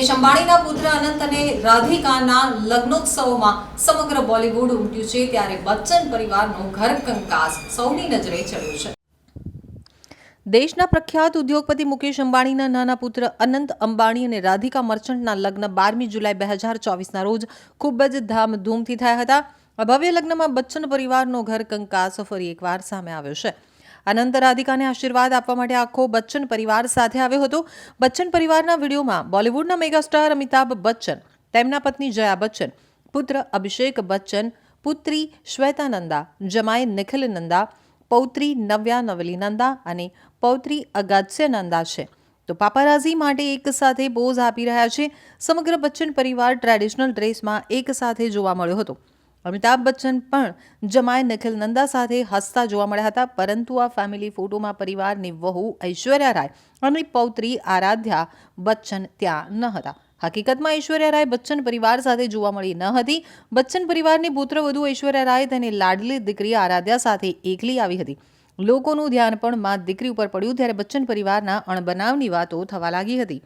અંબાણીના પુત્ર અનંત અને રાધિકાના લગ્નોત્સવમાં સમગ્ર બોલિવૂડ ઉમટ્યું છે ત્યારે બચ્ચન પરિવારનો ઘર કંકાસ સૌની નજરે ચડ્યો છે. દેશના પ્રખ્યાત ઉદ્યોગપતિ મુકેશ અંબાણીના નાના પુત્ર અનંત અંબાણી અને રાધિકા મર્ચન્ટના લગ્ન બારમી જુલાઈ બે હજાર ચોવીસના રોજ ખૂબ જ ધામધૂમથી થયા હતા. ભવ્ય લગ્નમાં બચ્ચન પરિવારનો ઘર કંકાસ ફરી એકવાર સામે આવ્યો છે. અનંત રાધિકાને આશીર્વાદ આપવા માટે આખો બચ્ચન પરિવાર સાથે આવ્યો હતો. બચ્ચન પરિવારના વિડીયોમાં બોલિવૂડના મેગાસ્ટાર અમિતાભ બચ્ચન, તેમના પત્ની જયા બચ્ચન, પુત્ર અભિષેક બચ્ચન, પુત્રી શ્વેતા નંદા, જમાઈ નિખિલ નંદા, પૌત્રી નવ્યા નવલી નંદા અને પૌત્રી અગાત્ય નંદા છે. તો પાપારાઝી માટે એક સાથે પોઝ આપી રહ્યા છે. સમગ્ર બચ્ચન પરિવાર ટ્રેડિશનલ ડ્રેસમાં એક સાથે જોવા મળ્યો હતો. અમિતાભ બચ્ચન પણ જમાય નિખિલ નંદા સાથે હસતા જોવા મળ્યા હતા, પરંતુ આ ફેમિલી ફોટોમાં પરિવારની વહુ ઐશ્વર્યા રાય અને પૌત્રી આરાધ્યા બચ્ચન ત્યાં ન હતા. હકીકતમાં ઐશ્વર્યા રાય બચ્ચન પરિવાર સાથે જોવા મળી ન હતી. બચ્ચન પરિવારની પુત્રવધુ ઐશ્વર્યા રાય તેની લાડલી દીકરી આરાધ્યા સાથે એકલી આવી હતી. લોકોનું ધ્યાન પણ માં દીકરી ઉપર પડ્યું, ત્યારે બચ્ચન પરિવારના અણબનાવની વાતો થવા લાગી હતી.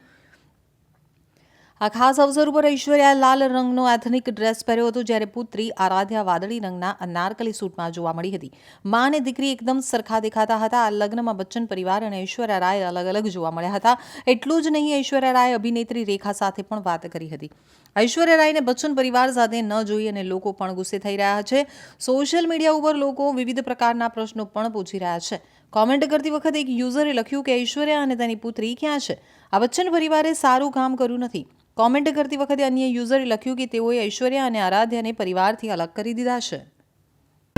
આ ખાસ અવસર ઉપર ઐશ્વર્યા લાલ રંગનો એથનિક ડ્રેસ પહેર્યો હતો જ્યારે પુત્રી આરાધ્યા વાદળી રંગના અનારકલી સૂટમાં જોવા મળી હતી. મા અને દીકરી એકદમ સરખા દેખાતા હતા. આ લગ્નમાં બચ્ચન પરિવાર અને ઐશ્વર્યા રાય અલગ અલગ જોવા મળ્યા હતા. એટલું જ નહીં, ઐશ્વર્યા રાય અભિનેત્રી રેખા સાથે પણ વાત કરી હતી. ઐશ્વર્યા રાયને બચ્ચન પરિવાર સાથે ન જોઈ અને લોકો પણ ગુસ્સે થઈ રહ્યા છે. સોશિયલ મીડિયા ઉપર લોકો વિવિધ પ્રકારના પ્રશ્નો પણ પૂછી રહ્યા છે. કોમેન્ટ કરતી વખતે એક યુઝરે લખ્યું કે, ઐશ્વર્યા અને તેની પુત્રી ક્યાં છે? આ બચ્ચન પરિવારે સારું કામ કર્યું નથી. કોમેન્ટ કરતી વખતે અન્ય યુઝરે લખ્યું કે તેઓએ ઐશ્વર્યા અને આરાધ્યાને પરિવારથી અલગ કરી દીધા છે.